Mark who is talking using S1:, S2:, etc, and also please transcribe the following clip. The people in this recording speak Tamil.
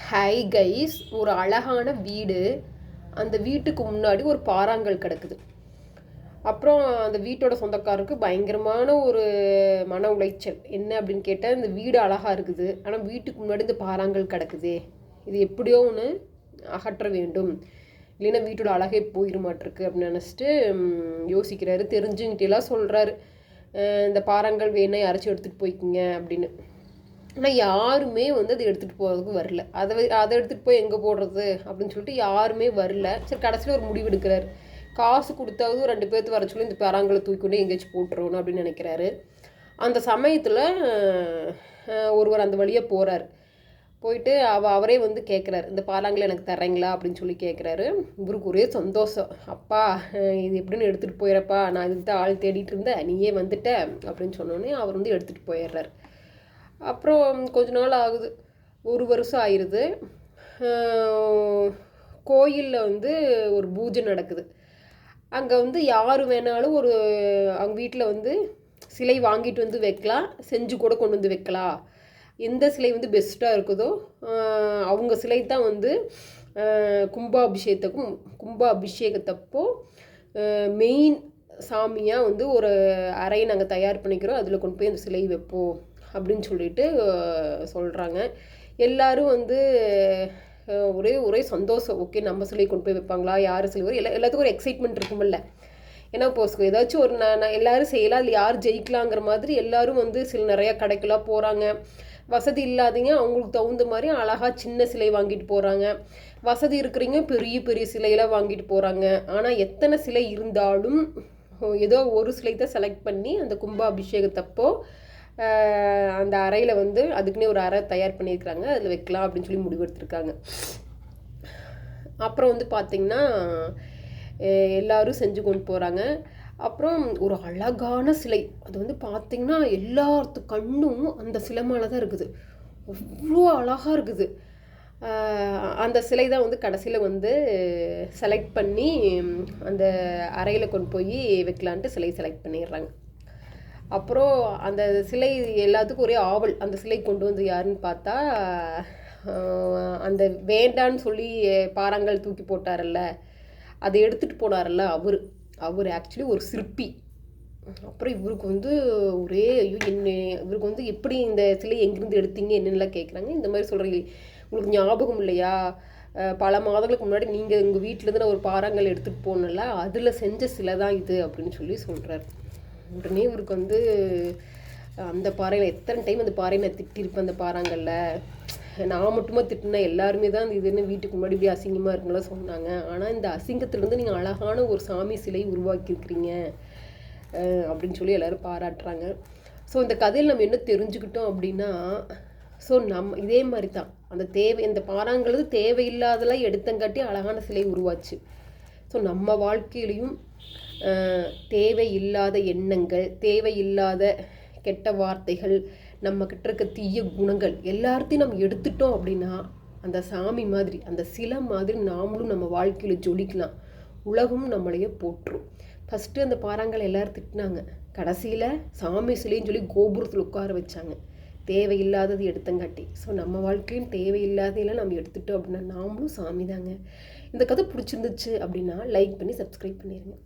S1: ஹை கைஸ் ஒரு அழகான வீடு. அந்த வீட்டுக்கு முன்னாடி ஒரு பாறாங்கல் கிடக்குது. அப்புறம் அந்த வீட்டோட சொந்தக்காரருக்கு பயங்கரமான ஒரு மன உளைச்சல். என்ன அப்படின்னு கேட்டால் இந்த வீடு அழகாக இருக்குது. ஆனால் வீட்டுக்கு முன்னாடி இந்த பாறாங்கல் கிடக்குது. இது எப்படியோ ஒன்று அகற்ற வேண்டும். இல்லைன்னா வீட்டோட அழகே போயிருமாட்டிருக்கு அப்படின்னு நினச்சிட்டு யோசிக்கிறாரு. தெரிஞ்சுக்கிட்டேலாம் சொல்கிறாரு இந்த பாறாங்கல் வேணா யாராச்சும் எடுத்துகிட்டு போய்க்குங்க அப்படின்னு. ஆனால் யாருமே வந்து அதை எடுத்துகிட்டு போகிறதுக்கு வரல. அதை அதை எடுத்துகிட்டு போய் எங்கே போடுறது அப்படின்னு சொல்லிட்டு யாருமே வரல. சரி கடைசியில் ஒரு முடிவு எடுக்கிறாரு. காசு கொடுத்தாவது ரெண்டு பேர்த்து வர சொல்லி இந்த பராங்களை தூக்கி கொண்டு எங்கேயாச்சும் போட்டுருவோம் அப்படின்னு நினைக்கிறாரு. அந்த சமயத்தில் ஒருவர் அந்த வழியாக போகிறார் போயிட்டு அவ அவரே வந்து கேட்குறாரு இந்த பாலாங்களை எனக்கு தரீங்களா அப்படின்னு சொல்லி கேட்குறாரு இவருக்கு ஒரே சந்தோஷம். அப்பா இது எப்படின்னு எடுத்துகிட்டு போயிடப்பா நான் இதுக்கு தான் ஆள் தேடிட்டு இருந்தேன். நீயே வந்துட்ட அப்படின்னு சொன்னோடனே அவர் வந்து எடுத்துகிட்டு போயிடுறாரு. அப்புறம் கொஞ்ச நாள் ஆகுது. ஒரு வருஷம் ஆயிடுது கோயிலில் வந்து ஒரு பூஜை நடக்குது. அங்கே வந்து யார் வேணாலும் ஒரு அவங்க வீட்டில் வந்து சிலை வாங்கிட்டு வந்து வைக்கலாம். செஞ்சு கூட கொண்டு வந்து வைக்கலாம். எந்த சிலை வந்து பெஸ்ட்டாக இருக்குதோ அவங்க சிலை தான் வந்து கும்பாபிஷேகத்துக்கும் கும்பாபிஷேகத்தப்போ மெயின் சாமியாக வந்து ஒரு அறையை நாங்கள் தயார் பண்ணிக்கிறோம். அதில் கொண்டு போய் அந்த சிலை வைப்போம். அப்படின்னு சொல்லிட்டு சொல்கிறாங்க எல்லோரும் வந்து ஒரே ஒரே சந்தோஷம். ஓகே நம்ம சொல்லி கொண்டு போய் வைப்பாங்களா? யார் சொல்லி ஒரு எல்லா எல்லாத்துக்கும் ஒரு எக்ஸைட்மெண்ட் இருக்குமில்ல. ஏன்னா இப்போ ஏதாச்சும் ஒரு நான் நான் எல்லாரும் செய்யலாம் அதில் யார் ஜெயிக்கலாங்கிற மாதிரி எல்லோரும் வந்து சில நிறையா கடைக்கெல்லாம் போகிறாங்க வசதி இல்லாதீங்க அவங்களுக்கு தகுந்த மாதிரி அழகாக சின்ன சிலை வாங்கிட்டு போகிறாங்க வசதி இருக்கிறீங்க பெரிய பெரிய சிலையெல்லாம் வாங்கிட்டு போகிறாங்க ஆனால் எத்தனை சிலை இருந்தாலும் ஏதோ ஒரு சிலை தான் செலக்ட் பண்ணி அந்த கும்பாபிஷேகத்தப்போ ஆஹ், அந்த அறையில் வந்து அதுக்குன்னே ஒரு அறை தயார் பண்ணியிருக்கிறாங்க. அதில் வைக்கலாம் அப்படின்னு சொல்லி முடிவெடுத்திருக்காங்க அப்புறம் வந்து பார்த்திங்கன்னா எல்லோரும் எல்லாரும் செஞ்சு கொண்டு போகிறாங்க அப்புறம் ஒரு அழகான சிலை. அது வந்து பார்த்திங்கன்னா எல்லாத்து கண்ணும் அந்த சிலை மேலே தான் இருக்குது. அவ்வளோ அழகாக இருக்குது. அந்த சிலை தான் வந்து கடைசியில் வந்து செலக்ட் பண்ணி அந்த அறையில் கொண்டு போய் வைக்கலான்ட்டு சிலை செலக்ட் பண்ணிடுறாங்க. அப்புறம் அந்த சிலை எல்லாத்துக்கும் ஒரே ஆவல். அந்த சிலை கொண்டு வந்து யாருன்னு பார்த்தா அந்த வேண்டான்னு சொல்லி பாறாங்கல் தூக்கி போட்டாரல்ல அதை எடுத்துகிட்டு போனார்ல அவர். அவர் ஆக்சுவலி ஒரு சிற்பி. அப்புறம் இவருக்கு வந்து ஒரே ஐயோ என்ன இவருக்கு வந்து எப்படி இந்த சிலை எங்கேருந்து எடுத்தீங்க என்னென்னலாம் கேட்குறாங்க இந்த மாதிரி சொல்கிறீங்க உங்களுக்கு ஞாபகம் இல்லையா? பல மாதங்களுக்கு முன்னாடி நீங்கள் உங்கள் வீட்டிலேருந்து நான் ஒரு பாறாங்கல் எடுத்துகிட்டு போனல அதில் செஞ்ச சிலை தான் இது அப்படின்னு சொல்லி சொல்கிறாரு உடனே இவருக்கு வந்து அந்த பாறையில் எத்தனை டைம் அந்த பாறையை நான் திட்டிருப்பேன் அந்த பாறாங்கல்ல. நான் மட்டுமா திட்டினேன் எல்லாருமே தான் அந்த இதுன்னு வீட்டுக்கு முன்னாடி இப்படி அசிங்கமாக இருக்குங்களா சொன்னாங்க. ஆனால் இந்த அசிங்கத்துலேருந்து நீங்கள் அழகான ஒரு சாமி சிலை உருவாக்கியிருக்கிறீங்க அப்படின்னு சொல்லி எல்லாரும் பாராட்டுறாங்க. ஸோ இந்த கதையில் நம்ம என்ன தெரிஞ்சுக்கிட்டோம் அப்படின்னா ஸோ நம்ம இதே மாதிரி தான் அந்த தேவை இந்த பாறாங்கிறது தேவையில்லாதெல்லாம் எடுத்தங்காட்டி அழகான சிலை உருவாச்சு. ஸோ நம்ம வாழ்க்கையிலையும் தேவையில்லாத எண்ணங்கள் தேவையில்லாத கெட்ட வார்த்தைகள் நம்ம கிட்ட இருக்க தீய குணங்கள் எல்லாத்தையும் நம்ம எடுத்துட்டோம் அப்படின்னா அந்த சாமி மாதிரி அந்த சிலை மாதிரி நாமளும் நம்ம வாழ்க்கையில் ஜொலிக்கலாம். உலகம் நம்மளையே போற்றும். ஃபஸ்ட்டு அந்த பாறாங்கல் எல்லோரும் திட்டினாங்க. கடைசியில் சாமி சிலைன்னு சொல்லி கோபுரத்தில் உட்கார வச்சாங்க. தேவையில்லாதது எடுத்தங்காட்டி. ஸோ நம்ம வாழ்க்கையும் தேவையில்லாதையெல்லாம் நம்ம எடுத்துட்டோம் அப்படின்னா நாமளும் சாமி தாங்க இந்த கதை பிடிச்சிருந்துச்சு அப்படின்னா லைக் பண்ணி சப்ஸ்கிரைப் பண்ணிடுங்க